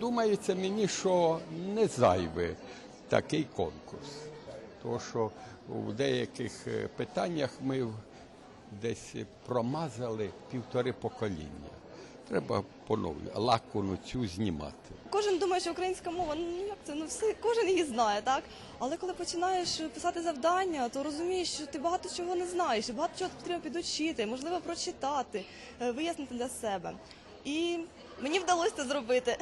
думається мені, що не зайвий такий конкурс. Тому що у деяких е, питаннях ми десь промазали півтори покоління. Треба поновлю лакуну цю знімати. Кожен думає, що українська мова, ну, ну як це, ну все, кожен її знає, так? Але коли починаєш е, писати завдання, то розумієш, що ти багато чого не знаєш, багато чого потрібно підучити, можливо, прочитати, е, вияснити для себе. І мені вдалося це зробити.